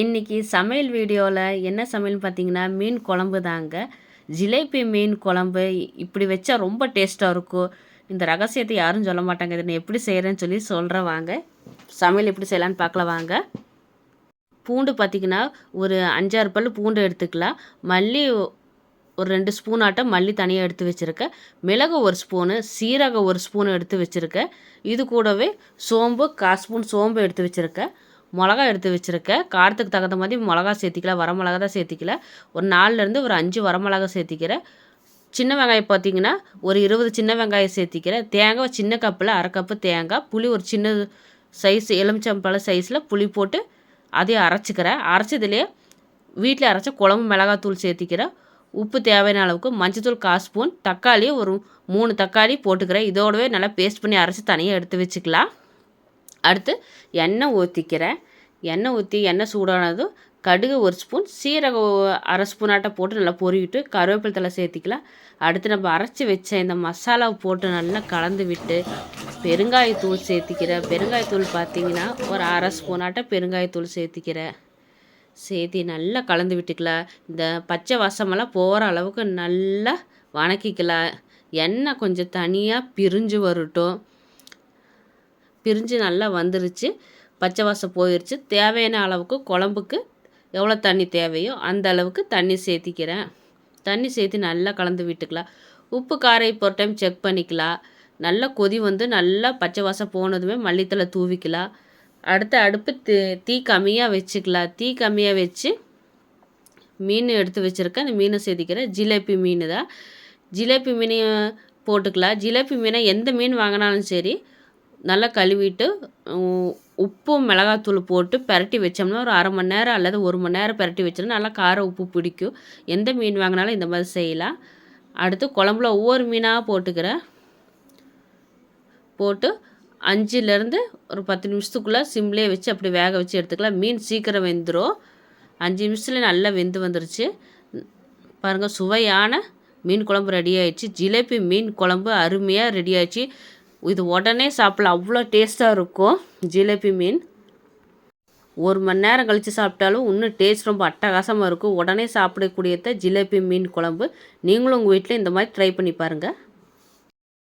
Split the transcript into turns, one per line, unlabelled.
இன்றைக்கி சமையல் வீடியோவில் என்ன சமையல்னு பார்த்தீங்கன்னா மீன் குழம்பு தாங்க. ஜிலேபி மீன் குழம்பு இப்படி வச்சா ரொம்ப டேஸ்ட்டாக இருக்கும். இந்த ரகசியத்தை யாரும் சொல்ல மாட்டாங்க. இதை நான் எப்படி செய்கிறேன்னு சொல்லி சொல்கிறேன் வாங்க. சமையல் எப்படி செய்யலான்னு பார்க்கலாம் வாங்க. பூண்டு பார்த்திங்கன்னா ஒரு அஞ்சாறு பல் பூண்டு எடுத்துக்கலாம். மல்லி ஒரு ரெண்டு ஸ்பூன் ஆட்டம் மல்லி தனியாக எடுத்து வச்சுருக்கேன். மிளகு ஒரு ஸ்பூனு சீரகம் ஒரு ஸ்பூன் எடுத்து வச்சுருக்கேன். இது கூடவே சோம்பு கால் ஸ்பூன் சோம்பு எடுத்து வச்சுருக்கேன். மிளகா எடுத்து வச்சுருக்கேன் காரத்துக்கு தகுந்த மாதிரி மிளகா சேர்த்திக்கல வரமிளகா தான் சேர்த்திக்கல. ஒரு நாலுலேருந்து ஒரு அஞ்சு வரமிளகா சேர்த்திக்கிறேன். சின்ன வெங்காயம் பார்த்தீங்கன்னா ஒரு இருபது சின்ன வெங்காயம் சேர்த்திக்கிறேன். தேங்காய் சின்ன கப்பில் அரை கப்பு தேங்காய் புளி ஒரு சின்ன சைஸ் எலுமிச்சம்பழம் சைஸில் புளி போட்டு அதையும் அரைச்சிக்கிறேன். அரைச்சதுலேயே வீட்டில் அரைச்ச குழம்பு மிளகாத்தூள் சேர்த்திக்கிறேன். உப்பு தேவையான அளவுக்கு மஞ்சத்தூள் கால் ஸ்பூன் தக்காளி ஒரு மூணு தக்காளி போட்டுக்கிறேன். இதோடவே நல்லா பேஸ்ட் பண்ணி அரைச்சி தனியாக எடுத்து வச்சுக்கலாம். அடுத்து எண்ணெய் ஊற்றிக்கிறேன் எண்ணெய் ஊற்றி எண்ணெய் சூடானதும் கடுகு ஒரு ஸ்பூன் சீரகம் அரை ஸ்பூனாட்ட போட்டு நல்லா பொறிவிட்டு கருவேப்பிலை தலை சேர்த்திக்கலாம். அடுத்து நம்ம அரைச்சி வச்ச இந்த மசாலாவை போட்டு நல்லா கலந்து விட்டு பெருங்காயத்தூள் சேர்த்திக்கிறேன். பெருங்காயத்தூள் பார்த்தீங்கன்னா ஒரு அரை ஸ்பூனாட்ட பெருங்காயத்தூள் சேர்த்திக்கிறேன். சேர்த்தி நல்லா கலந்து விட்டுக்கலாம். இந்த பச்சை வாசமெல்லாம் போகிற அளவுக்கு நல்லா வணக்கிக்கலாம். எண்ணெய் கொஞ்சம் தனியாக பிரிஞ்சு வரட்டும். பிரிஞ்சு நல்லா வந்துருச்சு. பச்சை வாசம் போயிடுச்சு தேவையான அளவுக்கு குழம்புக்கு எவ்வளோ தண்ணி தேவையோ அந்த அளவுக்கு தண்ணி சேர்த்திக்கிறேன். தண்ணி சேர்த்து நல்லா கலந்து விட்டுக்கலாம். உப்பு காரை இப்போ ஒரு டைம் செக் பண்ணிக்கலாம். நல்லா கொதி வந்து நல்லா பச்சை வாசம் போனதுமே மல்லித்தலை தூவிக்கலாம். அடுத்த அடுப்பு தீ தீ கம்மியாக வச்சுக்கலாம். தீ கம்மியாக வச்சு மீன் எடுத்து வச்சுருக்கேன். அந்த மீனை சேர்த்திக்கிறேன். ஜிலேபி மீன் தான். ஜிலேபி மீனையும் போட்டுக்கலாம். ஜிலேபி மீனை எந்த மீன் வாங்கினாலும் சரி நல்லா கழுவிட்டு உப்பும் மிளகாத்தூள் போட்டு பரட்டி வச்சோம்னா ஒரு அரை மணி நேரம் அல்லது ஒரு மணி நேரம் பரட்டி வச்சோம்னா நல்லா காரம் உப்பு பிடிக்கும். எந்த மீன் வாங்கினாலும் இந்த மாதிரி செய்யலாம். அடுத்து குழம்புல ஒவ்வொரு மீனாக போட்டுக்கிறேன் போட்டு அஞ்சுலேருந்து ஒரு பத்து நிமிஷத்துக்குள்ளே சிம்லேயே வச்சு அப்படி வேக வச்சு எடுத்துக்கலாம். மீன் சீக்கிரம் வெந்துடும் அஞ்சு நிமிஷத்தில் நல்லா வெந்து வந்துருச்சு. பாருங்கள் சுவையான மீன் குழம்பு ரெடி ஆயிடுச்சு. ஜிலேபி மீன் குழம்பு அருமையாக ரெடி ஆயிடுச்சு. இது உடனே சாப்பிடலாம் அவ்வளோ டேஸ்ட்டாக இருக்கும். ஜிலேபி மீன். ஒரு மணி நேரம் கழித்து சாப்பிட்டாலும் இன்னும் டேஸ்ட் ரொம்ப அட்டகாசமாக இருக்கும். உடனே சாப்பிடக்கூடியத ஜிலேபி மீன் குழம்பு. நீங்களும் உங்கள் வீட்டில் இந்த மாதிரி ட்ரை பண்ணி பாருங்கள்